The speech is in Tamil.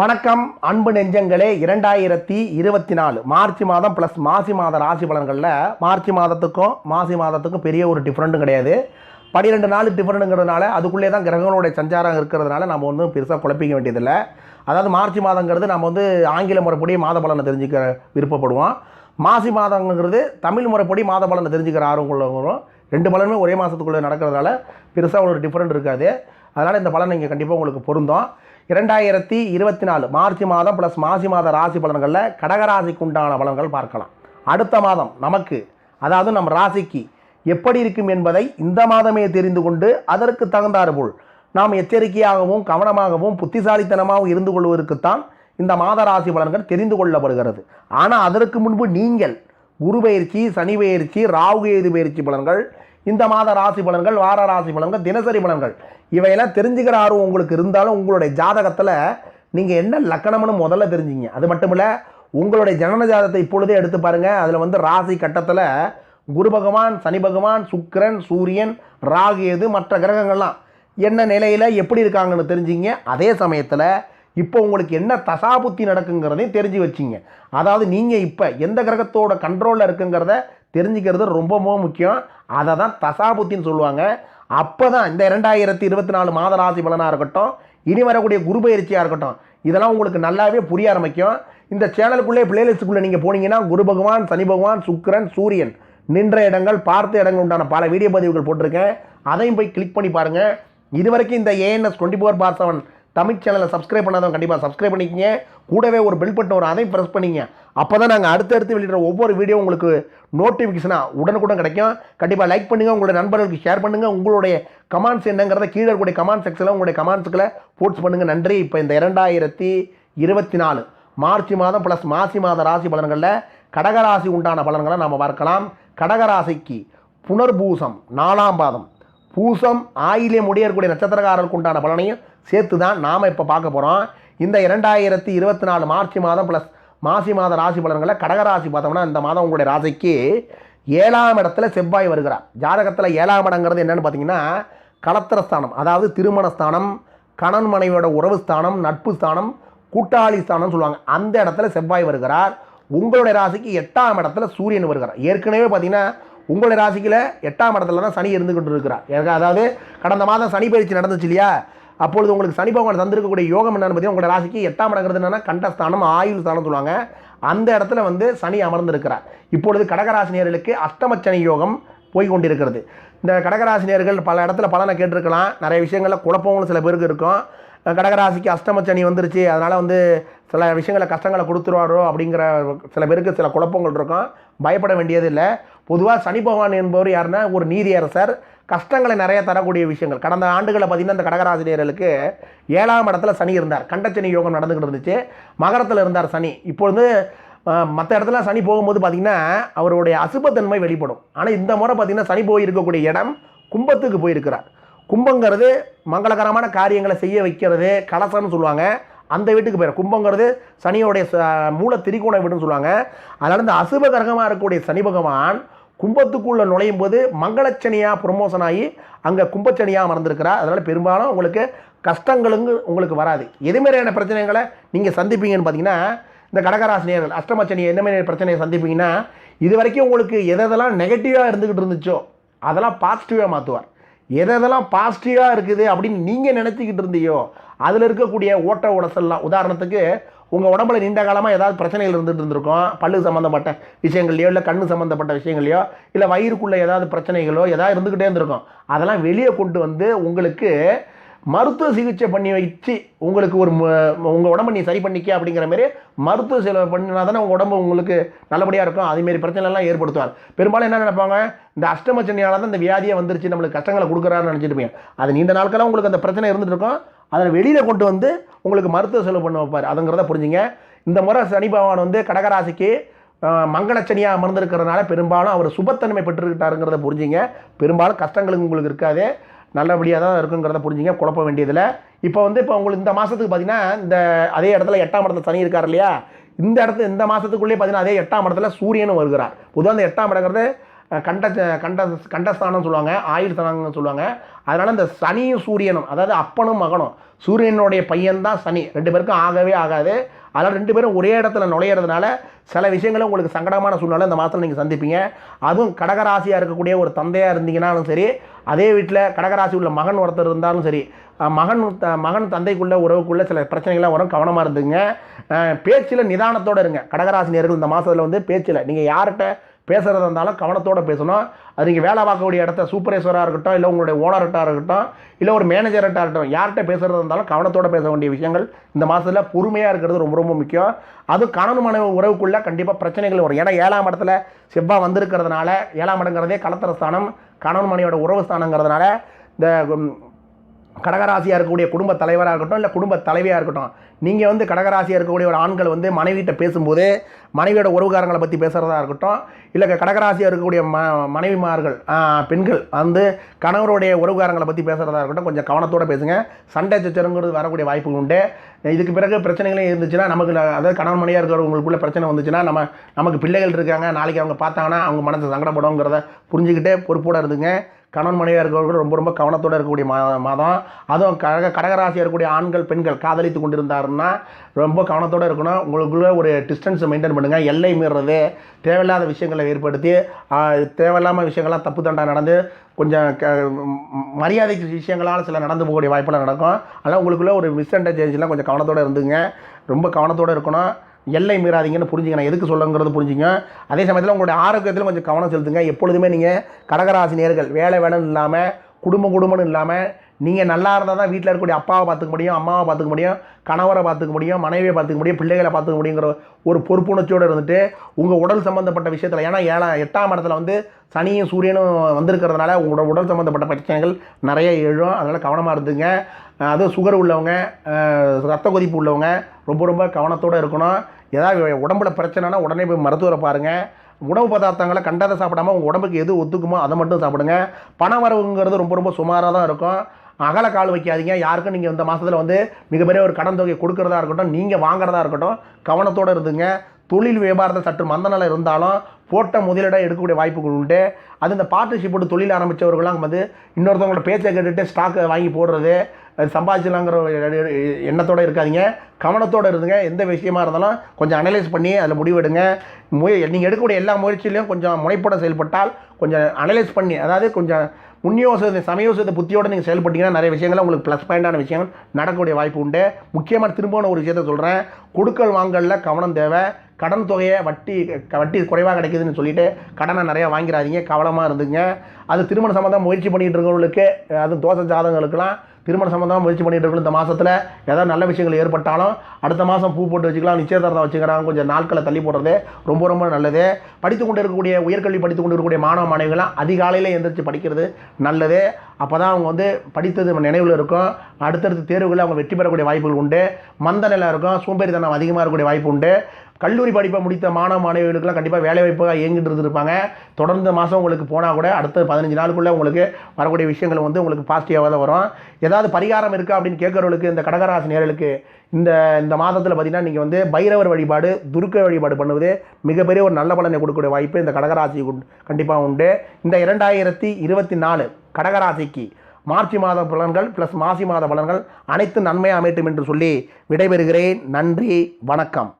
வணக்கம் அன்பு நெஞ்சங்களே. இரண்டாயிரத்தி இருபத்தி நாலு மார்ச் மாதம் ப்ளஸ் மாசி மாத ராசி பலன்களில் மார்ச் மாதத்துக்கும் மாசி மாதத்துக்கும் பெரிய ஒரு டிஃப்ரெண்ட்டும் கிடையாது. பன்னிரெண்டு நாள் டிஃப்ரெண்ட்டுங்கிறதுனால அதுக்குள்ளே தான் கிரகங்களுடைய சஞ்சாரம் இருக்கிறதுனால நம்ம ஒன்றும் பெருசாக குழப்பிக்க வேண்டியதில்லை. அதாவது மார்ச் மாதங்கிறது நம்ம வந்து ஆங்கில முறைப்படி மாத பலனை தெரிஞ்சுக்க விருப்பப்படுவோம். மாசி மாதங்கிறது தமிழ் முறைப்படி மாத பலனை தெரிஞ்சுக்கிற ஆர்வம் உள்ளவங்களும் ரெண்டு பலனுமே ஒரே மாதத்துக்குள்ளே நடக்கிறதுனால பெருசாக ஒரு டிஃப்ரெண்ட் இருக்காது. அதனால் இந்த பலன் இங்கே கண்டிப்பாக உங்களுக்கு பொருந்தும். இரண்டாயிரத்தி இருபத்தி நாலு மார்ச் மாதம் ப்ளஸ் மாசி மாத ராசி பலன்களில் கடகராசிக்கு உண்டான பலன்கள் பார்க்கலாம். அடுத்த மாதம் நமக்கு அதாவது நம் ராசிக்கு எப்படி இருக்கும் என்பதை இந்த மாதமே தெரிந்து கொண்டு அதற்கு தகுந்தாறுபோல் நாம் எச்சரிக்கையாகவும் கவனமாகவும் புத்திசாலித்தனமாகவும் இருந்து கொள்வதற்குத்தான் இந்த மாத ராசி பலன்கள் தெரிந்து கொள்ளப்படுகிறது. ஆனால் அதற்கு முன்பு நீங்கள் குரு பயிற்சி சனி பயிற்சி ராகு கேது பயிற்சி பலன்கள் இந்த மாத ராசி பலன்கள் வார ராசி பலன்கள் தினசரி பலன்கள். இவையெல்லாம் தெரிஞ்சுக்கிற ஆர்வம் உங்களுக்கு இருந்தாலும் உங்களுடைய ஜாதகத்தில் நீங்கள் என்ன லக்கணம்னு முதல்ல தெரிஞ்சிங்க. அது மட்டும் இல்லை உங்களுடைய ஜனன ஜாதகத்தை இப்பொழுதே எடுத்து பாருங்கள் அதில் வந்து ராசி கட்டத்தில் குரு பகவான் சனி பகவான் சுக்கிரன் சூரியன் ராகு எது மற்ற கிரகங்கள்லாம் என்ன நிலையில் எப்படி இருக்காங்கன்னு தெரிஞ்சிங்க. அதே சமயத்தில் இப்போ உங்களுக்கு என்ன தசாபுத்தி நடக்குங்கிறதையும் தெரிஞ்சு வச்சிங்க. அதாவது நீங்கள் இப்போ எந்த கிரகத்தோட கண்ட்ரோலில் இருக்குங்கிறத தெரிஞ்சுக்கிறது ரொம்பவும் முக்கியம். அதை தான் தசாபுத்தின்னு சொல்லுவாங்க. அப்போ தான் இந்த ரெண்டாயிரத்தி இருபத்தி நாலு மாத ராசி பலனாக இருக்கட்டும் இனி வரக்கூடிய குரு பயிற்சியாக இருக்கட்டும் இதெல்லாம் உங்களுக்கு நல்லாவே புரிய ஆரம்பிக்கும். இந்த சேனலுக்குள்ளே பிளேலிஸ்ட்டுக்குள்ளே நீங்கள் போனீங்கன்னா குரு பகவான் சனி பகவான் சுக்கிரன் சூரியன் நின்ற இடங்கள் பார்த்த இடங்கள் உண்டான பல வீடியோ பதிவுகள் போட்டிருக்கேன். அதையும் போய் கிளிக் பண்ணி பாருங்கள் இது வரைக்கும் இந்த ANS twenty four by seven Tamil சேனலை சப்ஸ்கிரைப் பண்ணாதவங்க கண்டிப்பாக சப்ஸ்கிரைப் பண்ணிக்கங்க. கூடவே ஒரு பெல் பட்டன் வரும் அதையும் ப்ரெஸ் பண்ணிங்க. அப்போ தான் நாங்கள் அடுத்தடுத்து வெளியிடுற ஒவ்வொரு வீடியோ உங்களுக்கு நோட்டிஃபிகேஷனாக உடனுக்குடன் கிடைக்கும். கண்டிப்பாக லைக் பண்ணுங்கள் உங்களுடைய நண்பர்களுக்கு ஷேர் பண்ணுங்கள் உங்களுடைய கமெண்ட்ஸ் என்னங்கிறத கீழே இருக்கக்கூடிய கமெண்ட் செக்ஷனில் உங்களுடைய கமெண்ட்ஸுக்களை போட்ஸ் பண்ணுங்கள் நன்றி. இப்போ இந்த இரண்டாயிரத்தி இருபத்தி நாலு மார்ச் மாதம் ப்ளஸ் மாசி மாத ராசி பலன்களில் கடகராசி உண்டான பலன்களை நாம் பார்க்கலாம். கடகராசிக்கு புனர்பூசம் நாலாம் பாதம். பூசம் ஆயிலே முடியக்கூடிய நட்சத்திரக்காரர்களுக்கு உண்டான பலனையும் சேர்த்து தான் நாம் இப்போ பார்க்க போகிறோம் இந்த இரண்டாயிரத்தி இருபத்தி நாலு மார்ச் மாதம் ப்ளஸ் மாசி மாத ராசி பலன்களை கடகராசி பார்த்தோம்னா இந்த மாதம் உங்களுடைய ராசிக்கு ஏழாம் இடத்துல செவ்வாய் வருகிறார். ஜாதகத்தில் ஏழாம் இடங்கிறது என்னென்னு பார்த்தீங்கன்னா கலத்திரஸ்தானம் அதாவது திருமண ஸ்தானம் கணன் மனைவியோட உறவு ஸ்தானம் நட்பு ஸ்தானம் கூட்டாளி ஸ்தானம்னு சொல்லுவாங்க. அந்த இடத்துல செவ்வாய் வருகிறார். உங்களுடைய ராசிக்கு எட்டாம் இடத்துல சூரியன் வருகிறார். ஏற்கனவே பார்த்தீங்கன்னா உங்களுடைய ராசிக்கில் எட்டாம் இடத்துல தான் சனி இருந்துக்கிட்டு இருக்கிறார். எனக்கு அதாவது கடந்த மாதம் சனி பயிற்சி நடந்துச்சு இல்லையா? அப்பொழுது உங்களுக்கு சனி பகவான் தந்திருக்கக்கூடிய யோகம் என்னன்னு பார்த்தீங்கன்னா உங்களோட ராசிக்கு எட்டாம் இடங்கிறது என்னன்னா கண்டஸ்தானம் ஆயுள் ஸ்தானம் சொல்லுவாங்க. அந்த இடத்துல வந்து சனி அமர்ந்திருக்கிறார். இப்பொழுது கடகராசினியர்களுக்கு அஷ்டமச்சனி யோகம் போய் கொண்டிருக்கிறது. இந்த கடகராசினியர்கள் பல இடத்துல பலனை கேட்டிருக்கலாம். நிறைய விஷயங்களில் குழப்பங்களும் சில பேருக்கு இருக்கும். கடகராசிக்கு அஷ்டமச்சனி வந்துருச்சு. அதனால் வந்து சில விஷயங்களை கஷ்டங்களை கொடுத்துருவாரோ அப்படிங்கிற சில பேருக்கு சில குழப்பங்கள் இருக்கும். பயப்பட வேண்டியது இல்லை. பொதுவாக சனி பகவான் என்பவர் யாருன்னா ஒரு நீதியரசர். கஷ்டங்களை நிறைய தரக்கூடிய விஷயங்கள். கடந்த ஆண்டுகளை பார்த்திங்கன்னா இந்த கடகராசினியர்களுக்கு ஏழாம் இடத்துல சனி இருந்தார். கண்டச்சனி யோகம் நடந்துக்கிட்டு இருந்துச்சு. மகரத்தில் இருந்தார் சனி. இப்பொழுது மற்ற இடத்துல சனி போகும்போது பார்த்திங்கன்னா அவருடைய அசுபத்தன்மை வெளிப்படும். ஆனால் இந்த முறை பார்த்திங்கன்னா சனி போய் இருக்கக்கூடிய இடம் கும்பத்துக்கு போயிருக்கிறார். கும்பங்கிறது மங்களகரமான காரியங்களை செய்ய வைக்கிறது கலசம்னு சொல்லுவாங்க. அந்த வீட்டுக்கு போயிடும் கும்பங்கிறது சனியோடைய ச- மூல திரிகோண வீடுன்னு சொல்லுவாங்க. அதனால் இந்த அசுப கிரகமாக இருக்கக்கூடிய சனி பகவான் கும்பத்துக்குள்ளே நுழையும் போது மங்களச்சனியாக ப்ரொமோஷன் ஆகி அங்கே கும்பச்சனியாக மறந்துருக்கிறார். அதனால் பெரும்பாலும் உங்களுக்கு கஷ்டங்களுங்க உங்களுக்கு வராது. எது மாதிரியான பிரச்சனைகளை நீங்கள் சந்திப்பீங்கன்னு பார்த்தீங்கன்னா இந்த கடகராசினியர்கள் அஷ்டமச்சனி என்ன மாதிரியான பிரச்சனையை சந்திப்பீங்கன்னா இது வரைக்கும் உங்களுக்கு எதெல்லாம் நெகட்டிவாக இருந்துக்கிட்டு இருந்துச்சோ அதெல்லாம் பாசிட்டிவாக மாற்றுவார் எதெல்லாம் பாசிட்டிவாக இருக்குது அப்படின்னு நீங்கள் நினச்சிக்கிட்டு இருந்தியோ அதில் இருக்கக்கூடிய ஓட்ட உடசல்லாம். உதாரணத்துக்கு உங்கள் உடம்புல நீண்ட காலமாக ஏதாவது பிரச்சனைகள் இருந்துட்டு இருந்திருக்கும் பல்லு சம்மந்தப்பட்ட விஷயங்கள்லையோ இல்லை கண்ணு சம்மந்தப்பட்ட விஷயங்களையோ இல்லை வயிறுக்குள்ளே ஏதாவது பிரச்சனைகளோ ஏதாவது இருந்துக்கிட்டே இருந்திருக்கும் அதெல்லாம் வெளியே கொண்டு வந்து உங்களுக்கு மருத்துவ சிகிச்சை பண்ணி வச்சு உங்களுக்கு ஒரு உங்கள் உடம்பை நீ சரி பண்ணிக்க அப்படிங்கிற மாதிரி மருத்துவ செலவு பண்ணினா தானே உங்கள் உடம்பு உங்களுக்கு நல்லபடியாக இருக்கும். அதேமாரி பிரச்சனைலாம் ஏற்படுத்துவார். பெரும்பாலும் என்ன நினைப்பாங்க? இந்த அஷ்டமச்சனியால் தான் இந்த வியாதியை வந்துருச்சு நம்மளுக்கு கஷ்டங்களை கொடுக்குறாருன்னு நினச்சிட்டு இருப்பீங்க. அது நீண்ட நாட்களாக உங்களுக்கு அந்த பிரச்சனை இருந்துகிட்டு இருக்கும். அதில் வெளியில் கொண்டு வந்து உங்களுக்கு மருத்துவ செலவு பண்ண வைப்பார் அதுங்கிறத புரிஞ்சுங்க. இந்த முறை சனி பகவான் வந்து கடகராசிக்கு மங்களச்சனியாக அமர்ந்திருக்கிறதுனால பெரும்பாலும் அவர் சுபத்தன்மை பெற்றுக்கிட்டாருங்கிறத புரிஞ்சுங்க. பெரும்பாலும் கஷ்டங்களுக்கு உங்களுக்கு இருக்காது. நல்லபடியாக தான் இருக்குங்கிறத புரிஞ்சுங்க. குழப்ப வேண்டியதில்லை. இப்போ வந்து இப்போ உங்களுக்கு இந்த மாதத்துக்கு பார்த்தீங்கன்னா இந்த அதே இடத்துல எட்டாம் இடத்துல சனி இருக்கார் இல்லையா? இந்த இடத்து இந்த மாதத்துக்குள்ளேயே பார்த்தீங்கன்னா அதே எட்டாம் இடத்துல சூரியனும் வருகிறார். பொதுவாக அந்த எட்டாம் இடங்கிறது கண்ட கண்ட கண்டஸ்தானம் சொல்லுவாங்க ஆயுள் ஸ்தானம்னு சொல்லுவாங்க. அதனால் இந்த சனியும் சூரியனும் அதாவது அப்பனும் மகனும் சூரியனுடைய பையன்தான் சனி. ரெண்டு பேருக்கும் ஆகவே ஆகாது. அதனால் ரெண்டு பேரும் ஒரே இடத்துல நுழையிறதுனால சில விஷயங்களும் உங்களுக்கு சங்கடமான சூழ்நிலை இந்த மாதத்தில் நீங்கள் சந்திப்பீங்க. அதுவும் கடகராசியாக இருக்கக்கூடிய ஒரு தந்தையாக இருந்தீங்கன்னாலும் சரி அதே வீட்டில் கடகராசி உள்ள மகன் ஒருத்தர் இருந்தாலும் சரி மகன் த- மகன் தந்தைக்குள்ள உறவுக்குள்ள சில பிரச்சனைகள்லாம் வரும். கவனமாக இருந்துங்க. பேச்சில் நிதானத்தோடு இருங்க. கடகராசி நேர்கள் இந்த மாதத்தில் வந்து பேச்சில். நீங்கள் யார்கிட்ட பேசுகிறதா இருந்தாலும் கவனத்தோடு பேசணும். அது நீங்கள் வேலை பார்க்கக்கூடிய இடத்த சூப்பர்வைசராக இருக்கட்டும் இல்லை உங்களுடைய ஓனர்கிட்டாக இருக்கட்டும் இல்லை ஒரு மேனேஜர்கிட்ட இருக்கட்டும் யார்கிட்ட பேசுகிறதா இருந்தாலும் கவனத்தோடு பேச வேண்டிய விஷயங்கள் இந்த மாதத்தில் பொறுமையாக இருக்கிறது ரொம்ப ரொம்ப முக்கியம். அதுவும் கணவன் மனைவி உறவுக்குள்ளே கண்டிப்பாக பிரச்சனைகள் வரும். ஏன்னா ஏழாம் இடத்துல செவ்வாய் வந்திருக்கிறதுனால ஏழாம் இடங்கிறதே கலத்திர ஸ்தானம் கணவன் மனைவியோட உறவு ஸ்தானங்கிறதுனால இந்த கடகராசியாக இருக்கக்கூடிய குடும்ப தலைவராக இருக்கட்டும் இல்லை குடும்ப தலைவியாக இருக்கட்டும் நீங்கள் வந்து கடகராசியாக இருக்கக்கூடிய ஒரு ஆண்கள் வந்து மனைவிட்ட பேசும்போது மனைவியோட உறவுகாரங்களை பற்றி பேசுகிறதா இருக்கட்டும் இல்லை கடகராசியாக இருக்கக்கூடிய ம மனைவிமார்கள் பெண்கள் வந்து கணவருடைய உறவுகாரங்களை பற்றி பேசுகிறதா இருக்கட்டும் கொஞ்சம் கவனத்தோடு பேசுங்க. சண்டை சச்சரங்கிறது வரக்கூடிய வாய்ப்புகள் உண்டு. இதுக்கு பிறகு பிரச்சனைகளே இருந்துச்சுன்னா நமக்கு அதாவது கணவன் மனையாக இருக்கிறவங்களுக்குள்ள பிரச்சனை வந்துச்சுன்னா நம்ம நமக்கு பிள்ளைகள் இருக்காங்க நாளைக்கு அவங்க பார்த்தாங்கன்னா அவங்க மனசு சங்கடப்படுங்கிறத புரிஞ்சுக்கிட்டே பொறுப்போடு இருந்துங்க. கணவன் மனைவியாக இருக்கிறவர்கள் ரொம்ப ரொம்ப கவனத்தோடு இருக்கக்கூடிய மா மாதம். அதுவும் கழக கடகராசியாக இருக்கக்கூடிய ஆண்கள் பெண்கள் காதலித்து கொண்டிருந்தாருன்னா ரொம்ப கவனத்தோடு இருக்கணும். உங்களுக்குள்ளே ஒரு டிஸ்டன்ஸை மெயின்டைன் பண்ணுங்கள் எல்லை மீறுறது தேவையில்லாத விஷயங்களை ஏற்படுத்தி தேவையில்லாமல் விஷயங்கள்லாம் தப்பு தண்டா நடந்து கொஞ்சம் க மரியாதைக்கு விஷயங்களால் சில நடந்து போகக்கூடிய வாய்ப்பெல்லாம் நடக்கும். அதனால் உங்களுக்குள்ளே ஒரு மிஸ் அண்டர்ஸ்டாண்டிங்லாம் கொஞ்சம் கவனத்தோடு இருந்துங்க. ரொம்ப கவனத்தோடு இருக்கணும். எல்லை மீறாதீங்கன்னு புரிஞ்சுங்க. நான் எதுக்கு சொல்லுங்கிறது புரிஞ்சுங்க. அதே சமயத்தில் உங்களுடைய ஆரோக்கியத்தில் கொஞ்சம் கவனம் செலுத்துங்க. எப்பொழுதுமே நீங்கள் கடகராசி நேர்கள் வேலை வேணும்னு இல்லாமல் குடும்ப குடும்பம்னு இல்லாமல் நீங்கள் நல்லா இருந்தால் தான் வீட்டில் இருக்கக்கூடிய அப்பாவை பார்த்துக்க முடியும் அம்மாவை பார்த்துக்க முடியும் கணவரை பார்த்துக்க முடியும் மனைவியை பார்த்துக்க முடியும் பிள்ளைகளை பார்த்துக்க முடியுங்கிற ஒரு பொறுப்புணர்ச்சியோடு இருந்துட்டு உங்கள் உடல் சம்மந்தப்பட்ட விஷயத்தில் ஏன்னா ஏழாம் எட்டாம் இடத்துல வந்து சனியும் சூரியனும் வந்திருக்கிறதுனால உங்களோட உடல் சம்மந்தப்பட்ட பிரச்சனைகள் நிறைய எழும். அதனால் கவனமாக இருந்துங்க. அதுவும் சுகர் உள்ளவங்க ரத்த கொதிப்பு உள்ளவங்க ரொம்ப ரொம்ப கவனத்தோடு இருக்கணும். ஏதாவது உடம்புல பிரச்சனைனா உடனே போய் மருத்துவரை பாருங்கள் உணவு பதார்த்தங்களை கண்டதை சாப்பிடாம உங்கள் உடம்புக்கு எது ஒத்துக்குமோ அதை மட்டும் சாப்பிடுங்க. பண வரவுங்கிறது ரொம்ப ரொம்ப சுமாராக தான் இருக்கும். அகல கால் வைக்காதீங்க. யாருக்கும் நீங்கள் இந்த மாதத்தில் வந்து மிகப்பெரிய ஒரு கடன் தொகையை கொடுக்கறதா இருக்கட்டும் நீங்கள் வாங்குறதா இருக்கட்டும் கவனத்தோடு இருந்துங்க. தொழில் வியாபாரத்தை சற்று மந்தநிலை இருந்தாலும் போட்ட முதலிடம் எடுக்கக்கூடிய வாய்ப்புகள் உண்டு. அது இந்த பார்ட்னர்ஷிப் போட்டு தொழில் ஆரம்பித்தவர்கள்லாம் வந்து இன்னொருத்தவங்களோட பேச்சை கேட்டுட்டு ஸ்டாக்கை வாங்கி போடுறது சம்பாதிச்சலாங்கிற ஒரு எண்ணத்தோடு இருக்காதீங்க. கவனத்தோடு இருந்துங்க. எந்த விஷயமா இருந்தாலும் கொஞ்சம் அனலைஸ் பண்ணி அதில் முடிவெடுங்க. முய நீங்கள் எடுக்கக்கூடிய எல்லா முயற்சியிலையும் கொஞ்சம் முனைப்போட செயல்பட்டால் கொஞ்சம் அனலைஸ் பண்ணி அதாவது கொஞ்சம் முன்யோசனை சமயோசத்தை புத்தியோடு நீங்கள் செயல்பட்டீங்கன்னா நிறைய விஷயங்கள் உங்களுக்கு ப்ளஸ் பாயிண்டான விஷயங்கள் நடக்கக்கூடிய வாய்ப்பு உண்டு. முக்கியமாக திரும்பவும் ஒரு விஷயத்த சொல்கிறேன் கொடுக்கல் வாங்கலில் கவனம் தேவை. கடன் தொகையை வட்டி க- வட்டி குறைவாக கிடைக்குதுன்னு சொல்லிட்டு கடனை நிறையா வாங்கிறாதீங்க கவனமாக இருந்துங்க அது திருமண சம்மந்தம் முயற்சி பண்ணிகிட்டு இருக்கிறவங்களுக்கு அது தோசை ஜாதகங்களுக்கெல்லாம் திருமண சம்மந்தமாக முயற்சி பண்ணிட்டு இருக்கணும். இந்த மாதத்தில் ஏதாவது நல்ல விஷயங்கள் ஏற்பட்டாலும் அடுத்த மாதம் பூ போட்டு வச்சுக்கலாம். நிச்சயதார்த்தம் வச்சுக்கிறாங்க. கொஞ்சம் நாட்களை தள்ளி போடுறது ரொம்ப ரொம்ப நல்லது. படித்து கொண்டு இருக்கக்கூடிய உயர்கல்வி படித்து கொண்டு இருக்கக்கூடிய மாணவ மாணவிகளாம் அதிகாலையில் எந்திரிச்சு படிக்கிறது நல்லது. அப்போ தான் அவங்க வந்து படித்தது நினைவில் இருக்கும். அடுத்தடுத்த தேர்வுகளில் அவங்க வெற்றி பெறக்கூடிய வாய்ப்புகள் உண்டு. மந்த நிலை இருக்கும். சோம்பேறித்தனம் அதிகமாக இருக்கக்கூடிய வாய்ப்பு உண்டு. கல்லூரி படிப்பை முடித்த மாணவ மாணவிகளுக்கெல்லாம் கண்டிப்பாக வேலை வாய்ப்பாக இயங்கிட்டு இருந்திருப்பாங்க தொடர்ந்து மாதம் உங்களுக்கு போனால் கூட அடுத்த பதினஞ்சு நாளுக்குள்ளே உங்களுக்கு வரக்கூடிய விஷயங்கள் வந்து உங்களுக்கு பாசிட்டிவாக தான் வரும். ஏதாவது பரிகாரம் இருக்கா அப்படின்னு கேட்குறவங்களுக்கு இந்த கடகராசி நேர்களுக்கு இந்த இந்த மாதத்தில் பார்த்திங்கன்னா நீங்கள் வந்து பைரவர் வழிபாடு துர்க்க வழிபாடு பண்ணுவது மிகப்பெரிய ஒரு நல்ல பலனை கொடுக்கக்கூடிய வாய்ப்பு இந்த கடகராசி கண்டிப்பாக உண்டு. இந்த இரண்டாயிரத்தி இருபத்தி நாலு கடகராசிக்கு மார்ச் மாத பலன்கள் ப்ளஸ் மாசி மாத பலன்கள் அனைத்து நன்மையாக அமையட்டும் என்று சொல்லி விடைபெறுகிறேன். நன்றி வணக்கம்.